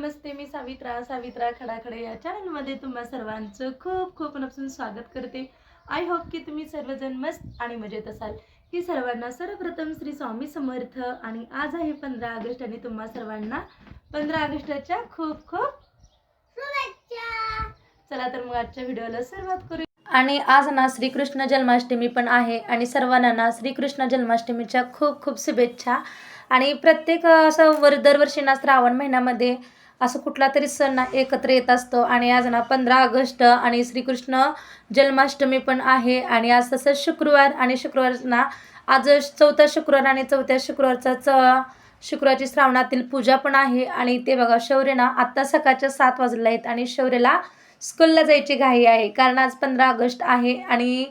नमस्ते मी सावित्रा सावित्रा खडाखडे या चॅनलमध्ये तुम्हा सर्वांचं खूप खूप नसून स्वागत करते. आय होप की तुम्ही सर्वजण मस्त आणि मजेत असाल. की सर्वांना सर्वप्रथम श्री स्वामी समर्थ आणि आज आहे पंधरा ऑगस्ट आणि तुम्हा सर्वांना पंधरा ऑगस्टच्या खूप खूप चला तर मग आजच्या व्हिडिओला सुरुवात करू. आणि आज ना श्रीकृष्ण जन्माष्टमी पण आहे आणि सर्वांना ना श्रीकृष्ण जन्माष्टमीच्या खूप खूप शुभेच्छा. आणि प्रत्येक असं वर दरवर्षी ना श्रावण महिन्यामध्ये असं कुठला तरी सण ना एकत्र येत असतो. आणि आज ना पंधरा ऑगस्ट आणि श्रीकृष्ण जन्माष्टमी पण आहे. आणि आज तसंच शुक्रवार आणि शुक्रवार ना आज चौथा शुक्रवार आणि चौथ्या शुक्रवारचा च शुक्रवारची श्रावणातील पूजा पण आहे. आणि ते बघा शौर्य ना आत्ता सकाळच्या सात वाजले आहेत आणि शौर्यला स्कूलला जायची घाई आहे. कारण आज पंधरा ऑगस्ट आहे आणि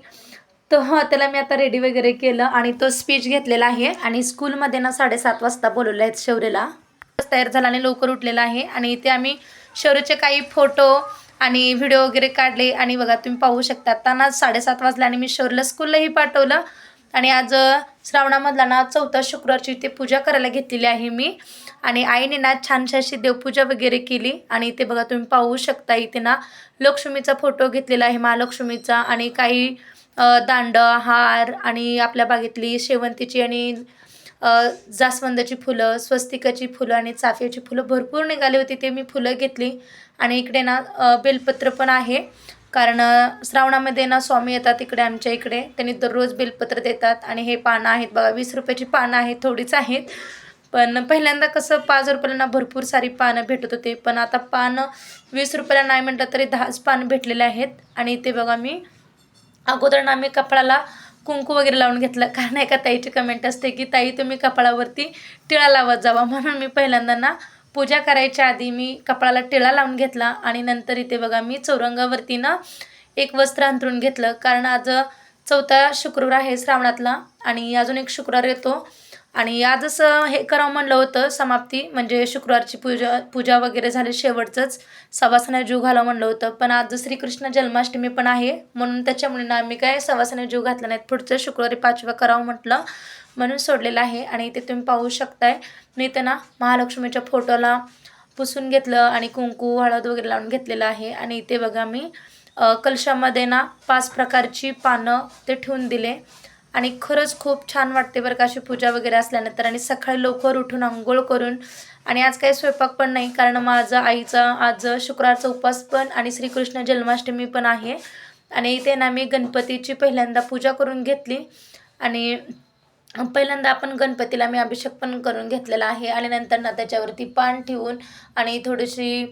तो हां त्याला मी आता रेडी वगैरे केलं आणि तो स्पीच घेतलेला आहे. आणि स्कूलमध्ये ना साडेसात वाजता बोलवले आहेत शौर्यला. तयार झाला आणि लवकर उठलेला आहे. आणि इथे आम्ही शौर्यचे काही फोटो आणि व्हिडिओ वगैरे काढले. आणि बघा तुम्ही पाहू शकता. त्यांना साडेसात वाजले आणि मी शौर्यला स्कूललाही पाठवलं. आणि आज श्रावणामधला ना चौथा शुक्रवारची इथे पूजा करायला घेतलेली आहे मी. आणि आईने ना छानशी अशी देवपूजा वगैरे केली. आणि इथे बघा तुम्ही पाहू शकता इथे ना लक्ष्मीचा फोटो घेतलेला आहे महालक्ष्मीचा. आणि काही दांड हार आणि आपल्या बागेतली शेवंतीची आणि जास्वंदाची फुलं स्वस्तिकाची फुलं आणि चाफ्याची फुलं भरपूर निघाली होती ते मी फुलं घेतली. आणि इकडे ना बेलपत्र पण आहे. कारण श्रावणामध्ये ना स्वामी येतात इकडे आमच्या इकडे. त्यांनी दररोज बेलपत्र देतात. आणि हे पानं आहेत बघा वीस रुपयाची पानं आहेत थोडीच आहेत. पण पहिल्यांदा कसं पाच रुपयाला ना भरपूर सारी पानं भेटत होते. पण आता पानं वीस रुपयाला नाही म्हटलं तरी दहाच पानं भेटलेले आहेत. आणि ते बघा मी अगोदर ना मी कपाळाला कुंकू वगैरे लावून घेतलं. कारण एका ताईची कमेंट असते की ताई तुम्ही कपाळावरती टिळा लावत जावा. म्हणून मी पहिल्यांदा ना पूजा करायच्या आधी मी कपाळाला टिळा लावून घेतला आणि नंतर इथे बघा मी चौरंगावरती ना एक वस्त्र अंतरून घेतलं. कारण आज चौथा शुक्रवार आहे श्रावणातला आणि अजून एक शुक्रवार येतो. आणि आजच हे करावं म्हणलं होतं समाप्ती म्हणजे शुक्रवारची पूजा पूजा वगैरे झाली शेवटचंच सवासना जीव घालावं म्हणलं होतं. पण आज श्रीकृष्ण जन्माष्टमी पण आहे म्हणून त्याच्यामुळे ना आम्ही काय सवासना जीव घातला नाहीत. पुढचं शुक्रवारी पाचवा करावं म्हटलं म्हणून सोडलेलं आहे. आणि इथे तुम्ही पाहू शकताय. मी इथे ना महालक्ष्मीच्या फोटोला पुसून घेतलं आणि कुंकू हळद वगैरे लावून घेतलेलं आहे. आणि इथे बघा मी कलशामध्ये ना पाच प्रकारची पानं ते ठेवून दिले. आणि खरंच खूप छान वाटते बरं का अशी पूजा वगैरे असल्यानंतर. आणि सकाळी लवकर उठून आंघोळ करून. आणि आज काही स्वयंपाक पण नाही कारण माझं आईचा आज शुक्रवारचा उपवास पण आणि श्रीकृष्ण जन्माष्टमी पण आहे. आणि इथे ना मी गणपतीची पहिल्यांदा पूजा करून घेतली. आणि पहिल्यांदा आपण गणपतीला मी अभिषेक पण करून घेतलेला आहे आणि नंतर ना त्याच्यावरती पान ठेवून आणि थोडीशी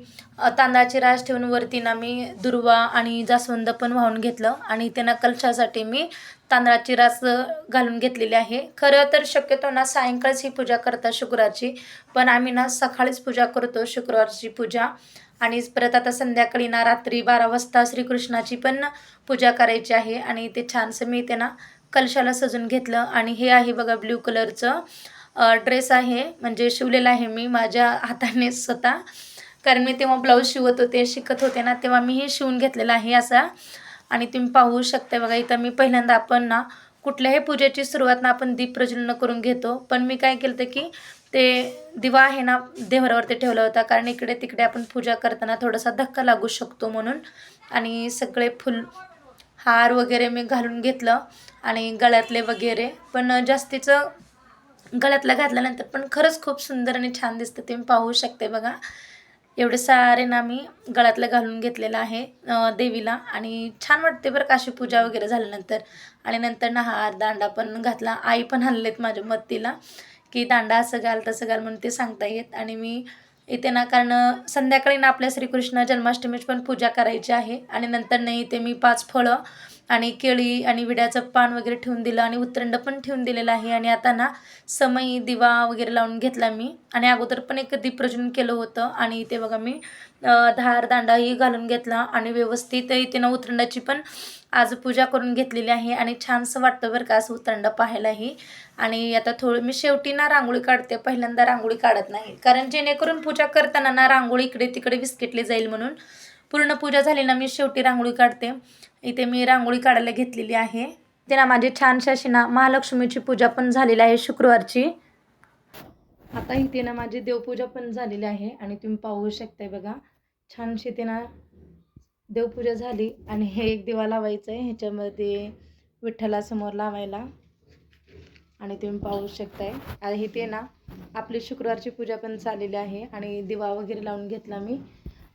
तांदळाची रास ठेवून वरती ना मी दुर्वा आणि जास्वंद पण वाहून घेतलं आणि त्यांना कलशासाठी मी तांदळाची रास घालून घेतलेली आहे. खरं तर शक्यतो ना सायंकाळच ही पूजा करतात शुक्रवारची पण आम्ही ना सकाळीच पूजा करतो शुक्रवारची पूजा. आणि परत आता संध्याकाळी ना रात्री बारा वाजता श्रीकृष्णाची पण पूजा करायची आहे आणि ते छानसं मी त्यांना कलशाला सजून घेतलं आणि हे आहे बघा ब्ल्यू कलरचं ड्रेस आहे. म्हणजे शिवलेला आहे मी माझ्या हाताने स्वतः. कारण मी तेव्हा ब्लाऊज शिवत होते शिकत होते ना तेव्हा मी हे शिवून घेतलेलं आहे असा. आणि तुम्ही पाहू शकता बघा इथं मी पहिल्यांदा आपण ना कुठल्याही पूजेची सुरुवात ना आपण दीप प्रज्वलन करून घेतो. पण मी काय केलं होतं की ते दिवा आहे ना देवरावरती ठेवला होता. कारण इकडे तिकडे आपण पूजा करताना थोडासा धक्का लागू शकतो म्हणून. आणि सगळे फुल हार वगैरे मी घालून घेतलं आणि गळ्यातले वगैरे. पण जास्तीचं गळ्यातलं घातल्यानंतर पण खरंच खूप सुंदर आणि छान दिसतं तुम्ही पाहू शकते बघा. एवढे सारे ना मी गळ्यातलं घालून घेतलेलं आहे देवीला. आणि छान वाटते बरं काशी पूजा वगैरे झाल्यानंतर. आणि नंतर ना हार दांडा पण घातला. आई पण हल्लेत माझ्या मत्तीला की दांडा असं घाल तसं घाल म्हणून ते सांगता येत. आणि मी इथे ना कारण संध्याकाळी ना आपल्या श्रीकृष्ण जन्माष्टमीची पण पूजा करायची आहे आणि नंतर नाही इथे मी पाच फळं आणि केळी आणि विड्याचं पान वगैरे ठेवून दिलं आणि उत्तरंड पण ठेवून दिलेलं आहे. आणि आता ना समय दिवा वगैरे लावून घेतला मी. आणि अगोदर पण एक दीप प्रज्वलन केलं होतं आणि इथे बघा मी धार दांडाही घालून घेतला आणि व्यवस्थित इथे ना उत्तरंडाची पण आज पूजा करून घेतलेली आहे आणि छानसं वाटतं बरं का असं उत्तरंड पाहायलाही. आणि आता थोडं मी शेवटी ना रांगोळी काढते पहिल्यांदा रांगोळी काढत नाही. कारण जेणेकरून पूजा करताना ना रांगोळी इकडे तिकडे विस्किटली जाईल म्हणून. पूर्ण पूजा झाली ना मी शेवटी रांगोळी काढते. इथे मी रांगोळी काढायला घेतलेली आहे. ते ना माझी छानशी अशी ना महालक्ष्मीची पूजा पण झालेली आहे शुक्रवारची. आता इथे ना माझी देवपूजा पण झालेली आहे आणि तुम्ही पाहू शकताय बघा. छानशी ते ना देवपूजा झाली आणि हे एक दिवा लावायचं आहे ह्याच्यामध्ये विठ्ठलासमोर लावायला. आणि तुम्ही पाहू शकताय. आणि इथे ना आपली शुक्रवारची पूजा पण चाललेली आहे आणि दिवा वगैरे लावून घेतला मी.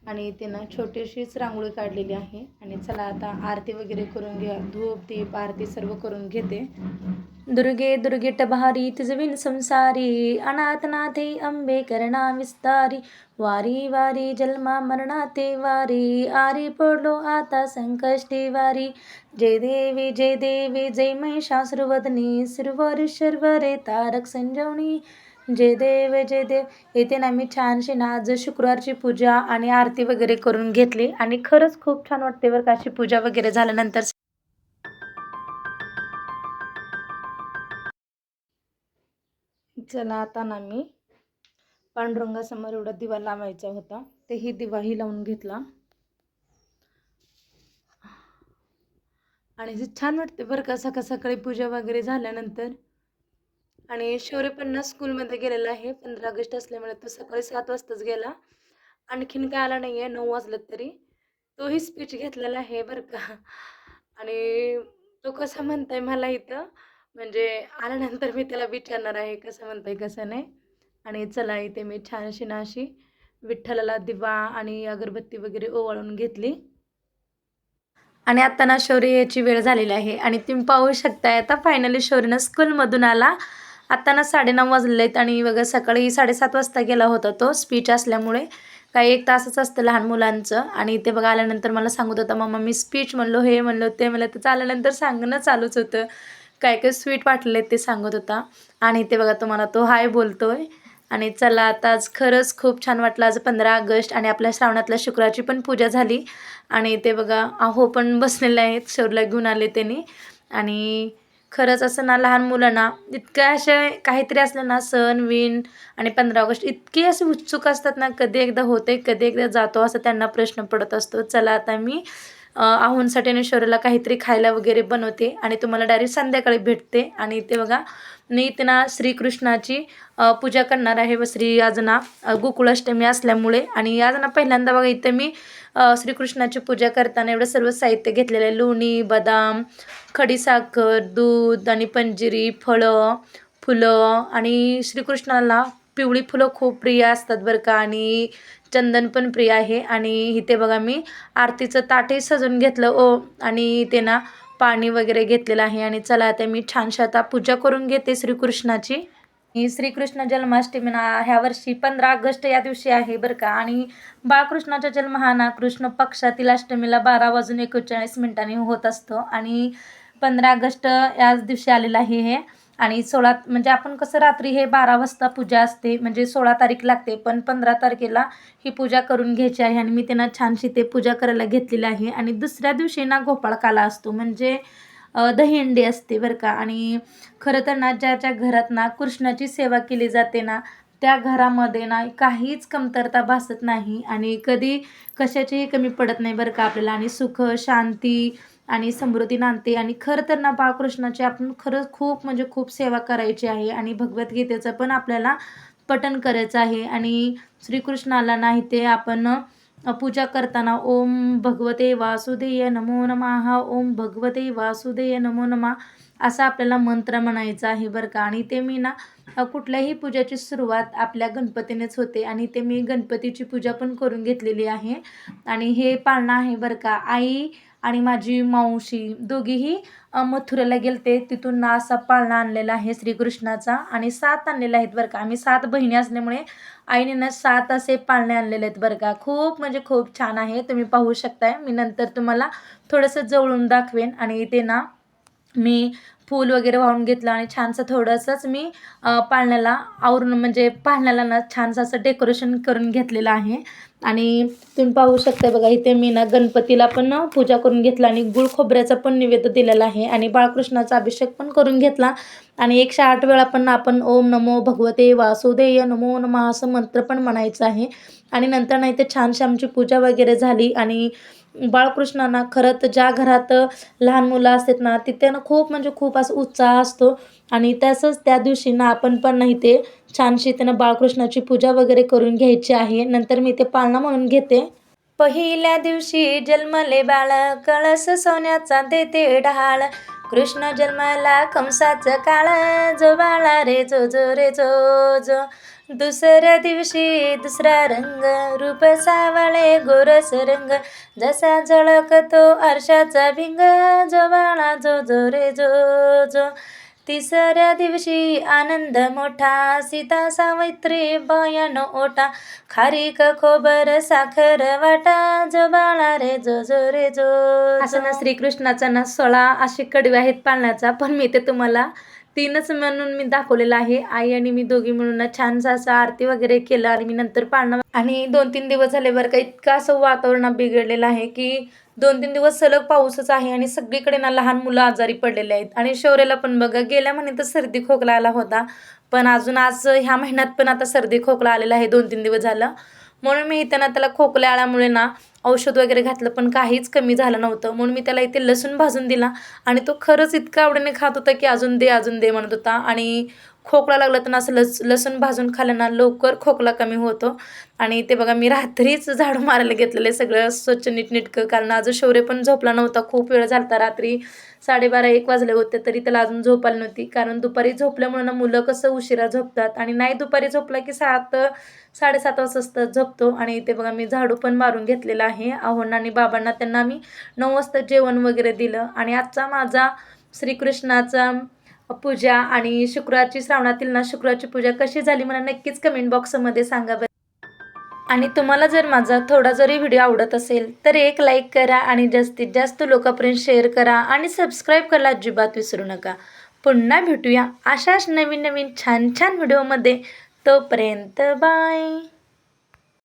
आणि इथे ना छोटीशीच रांगोळी काढलेली आहे. आणि चला आता आरती वगैरे करून घ्या धूप दीप आरती सर्व करून घेते. दुर्गे दुर्गे टबहारी तिजविन संसारी अनाथनाथे अंबे करणा विस्तारी वारी वारी जन्मा मरणाते वारी आरी पडलो आता संकष्टी वारी. जय देवी जय देवी जय महिषासुरवदनी सुरवर शर्वरे तारक संजवणी जय देव जय देव. येथे ना मी छानशी ना आज शुक्रवारची पूजा आणि आरती वगैरे करून घेतली आणि खरंच खूप छान वाटते बरं का अशी पूजा वगैरे झाल्यानंतर. चला आता ना मी पांडुरंगासमोर एवढा दिवा लावायचा होता तेही दिवाही लावून घेतला. आणि जे छान वाटते बरं का सकाळ सकाळी पूजा वगैरे झाल्यानंतर आणि शौर्य स्कूलमध्ये गेलेला आहे. पंधरा ऑगस्ट असल्यामुळे तो सकाळी सात वाजताच गेला. आणखीन काय आला नाही आहे नऊ वाजलं तरी. तोही स्पीच घेतलेला आहे बरं का. आणि तो कसा म्हणताय मला इथं? म्हणजे आल्यानंतर मी त्याला विचारणार आहे कसं म्हणताय कसं नाही. आणि चला इथे मी छानशी नाशी विठ्ठलाला दिवा आणि अगरबत्ती वगैरे ओवाळून घेतली. आणि आता ना शौर्य याची वेळ झालेली आहे. आणि तुम्ही पाहू शकताय आता फायनली शौर्यनं स्कूलमधून आला. आत्ता ना साडेनऊ वाजले आहेत आणि बघा सकाळी साडेसात वाजता गेला होता तो स्पीच असल्यामुळे काही एक तासच असतं लहान मुलांचं. आणि ते बघा आल्यानंतर मला सांगत होता मम्मा मी स्पीच म्हणलो हे म्हणलो ते म्हणलं. तर आल्यानंतर सांगणं चालूच होतं. काय काय स्वीट वाटले ते सांगत होता. आणि ते बघा तुम्हाला तो हाय बोलतो आहे आणि चला आता आज खरंच खूप छान वाटलं. आज पंधरा ऑगस्ट आणि आपल्या श्रावणातल्या शुक्राची पण पूजा झाली. आणि ते बघा आहो पण बसलेले आहेत. शौरला घेऊन आले त्यांनी. आणि खरंच असं ना लहान मुलांना इतकं असे काहीतरी असलं ना सण विण आणि पंधरा ऑगस्ट इतके असे उत्सुक असतात ना कधी एकदा होते कधी एकदा जातो असं त्यांना प्रश्न पडत असतो. चला आता मी आहोंसाठी आणि शौर्याला काहीतरी खायला वगैरे बनवते आणि तुम्हाला डायरेक्ट संध्याकाळी भेटते आणि ते बघा नितना श्रीकृष्णाची पूजा करणार आहे व श्री आज ना गोकुळाष्टमी असल्यामुळे. आणि आज ना पहिल्यांदा बघा इथं मी श्रीकृष्णाची पूजा करताना एवढं सर्व साहित्य घेतलेलं आहे. लोणी बदाम खडीसाखर दूध आणि पंजिरी फळं फुलं. आणि श्रीकृष्णाला पिवळी फुलं खूप प्रिय असतात बरं का. आणि चंदन पण प्रिय आहे. आणि इथे बघा मी आरतीचं ताटही सजून घेतलं. ओ आणि ते ना पाणी वगैरे घेतलेलं आहे आणि चला आता मी छानशा आता पूजा करून घेते श्रीकृष्णाची. ही श्रीकृष्ण जन्माष्टमी ना ह्या वर्षी पंधरा ऑगस्ट या दिवशी आहे बरं का. आणि बाळकृष्णाचा जन्म हा ना कृष्ण पक्षातील अष्टमीला बारा वाजून एकोणचाळीस मिनिटांनी होत असतो. आणि पंधरा ऑगस्ट याच दिवशी आलेलं आहे हे. आणि सोळा म्हणजे आपण कसं रात्री हे बारा वाजता पूजा असते म्हणजे सोळा तारीख लागते पण पंधरा तारखेला ही पूजा करून घ्यायची आहे आणि मी त्यांना छानशी ते पूजा करायला घेतलेली आहे. आणि दुसऱ्या दिवशी ना गोपाळकाला असतो म्हणजे दहीहंडी असते बरं का. आणि खरं तर ना ज्या ज्या घरात ना कृष्णाची सेवा केली जाते ना त्या घरामध्ये ना काहीच कमतरता भासत नाही. आणि कधी कशाचीही कमी पडत नाही बरं का आपल्याला. आणि सुख शांती आणि समृद्धी नांदते. आणि खरं तर ना बाळकृष्णाची आपण खरंच खूप म्हणजे खूप सेवा करायची आहे. आणि भगवद्गीतेचं पण आपल्याला पठन करायचं आहे. आणि श्रीकृष्णाला नाही ते आपण पूजा करताना ओम भगवते वासुदेय नमो नमः. ओम भगवते वासुदेय नमो नमा. असा आपल्याला मंत्र म्हणायचा आहे बरं का. आणि ते मी ना कुठल्याही पूजाची सुरुवात आपल्या गणपतीनेच होते. आणि ते मी गणपतीची पूजा पण करून घेतलेली आहे. आणि हे पाळणं आहे बरं का. आई आणि माझी मावशी दोघीही मथुरेला गेलते. तिथून ना असा पाळणा आणलेला आहे श्रीकृष्णाचा. आणि सात आणलेले आहेत बरं का. आम्ही सात बहिणी असल्यामुळे आईने ना सात असे पाळणे आणलेले आहेत बरं का. खूप म्हणजे खूप छान आहे. तुम्ही पाहू शकताय. मी नंतर तुम्हाला थोडंसं जवळून दाखवेन. आणि ते ना मी फूल वगैरे वाहून घेतलं आणि छानसं थोडंसंच मी पाळण्याला आवरून म्हणजे पाळण्याला ना छानसं असं डेकोरेशन करून घेतलेलं आहे. आणि तुम्ही पाहू शकता बघा इथे मी ना गणपतीला पण पूजा करून घेतला आणि गुळ खोबऱ्याचा पण निवेद दिलेला आहे आणि बाळकृष्णाचा अभिषेक पण करून घेतला. आणि एकशे आठ वेळा पण आपण ओम नमो भगवते वासुदेय नमो नमः असं मंत्र पण म्हणायचं आहे. आणि नंतर नाही ते छानशी आमची पूजा वगैरे झाली आणि बाळकृष्णांना खरं तर ज्या घरात लहान मुलं असतात ना तिथे ना खूप म्हणजे खूप असं उत्साह असतो. आणि तसंच त्या दिवशी ना आपण पण नाही ते छानशी त्यानं बाळकृष्णाची पूजा वगैरे करून घ्यायची आहे. नंतर मी ते पाळणा म्हणून घेते. पहिल्या दिवशी जन्मले बाळ कळस सोन्याचा देते ढाळ. कृष्ण जन्माला कंसाचं काळ जो बाळा रे जो जो रे जो जो. दुसऱ्या दिवशी दुसरा रंग रूप सावळे गोरस रंग जसा झळकतो आरशाचा भिंग जो बाळा जो जो रे जो जो. तिसऱ्या दिवशी आनंद मोठा सीता सावित्री बयान ओटा. खारीक खोबर साखर वाटा जो बाळा रे जो जो रे जो असं ना श्रीकृष्णाचा ना सोळा असे कडवे आहेत पाळण्याचा पण मी ते तुम्हाला तीनच म्हणून मी दाखवलेलं आहे. आई आणि मी दोघी मिळून छानसा असा असं आरती वगैरे केलं आणि मी नंतर पाळणं आणि दोन तीन दिवस झाले बरं का इतकं असं वातावरण बिघडलेलं आहे की दोन तीन दिवस सलग पाऊसच आहे आणि सगळीकडे ना लहान मुलं आजारी पडलेले आहेत. आणि शौर्याला पण बघा गेल्या महिन्यात तर सर्दी खोकला आला होता. पण अजून आज ह्या महिन्यात पण आता सर्दी खोकला आलेला आहे दोन तीन दिवस झालं. म्हणून मी इथं ना त्याला खोकल्या आल्यामुळे ना औषध वगैरे घातलं पण काहीच कमी झालं नव्हतं. म्हणून मी त्याला इथे लसूण भाजून दिला आणि तो खरंच इतका आवडीने खात होता की अजून दे अजून दे म्हणत होता. आणि खोकला लागला तर असं लस लसूण भाजून खाल्ल्यानं लवकर खोकला कमी होतो. आणि ते बघा मी रात्रीच झाडू मारायला घेतलेलं आहे. सगळं स्वच्छ नीटनेटकं. कारण अजून शौर्य पण झोपला नव्हता. खूप वेळ झाला होता रात्री साडेबारा एक वाजले होते तरी त्याला अजून झोप आली नव्हती. कारण दुपारी झोपल्यामुळे ना मुलं कसं उशिरा झोपतात. आणि नाही दुपारी झोपला की सात साडेसात वाजता झोपतो. आणि ते बघा मी झाडू पण मारून घेतलेला आहे. आहोंना आणि बाबांना त्यांना मी नऊ वाजता जेवण वगैरे दिलं. आणि आजचा माझा श्रीकृष्णाचा पूजा आणि शुक्रवारची श्रावणातील ना शुक्रवारची पूजा कशी झाली मला नक्कीच कमेंट बॉक्समध्ये सांगा बरं. आणि तुम्हाला जर माझा थोडा जरी व्हिडिओ आवडत असेल तर एक लाईक करा आणि जास्तीत जास्त लोकांपर्यंत शेअर करा आणि सबस्क्राईब करायला अजिबात विसरू नका. पुन्हा भेटूया अशाच नवीन नवीन छान छान व्हिडिओमध्ये तोपर्यंत बाय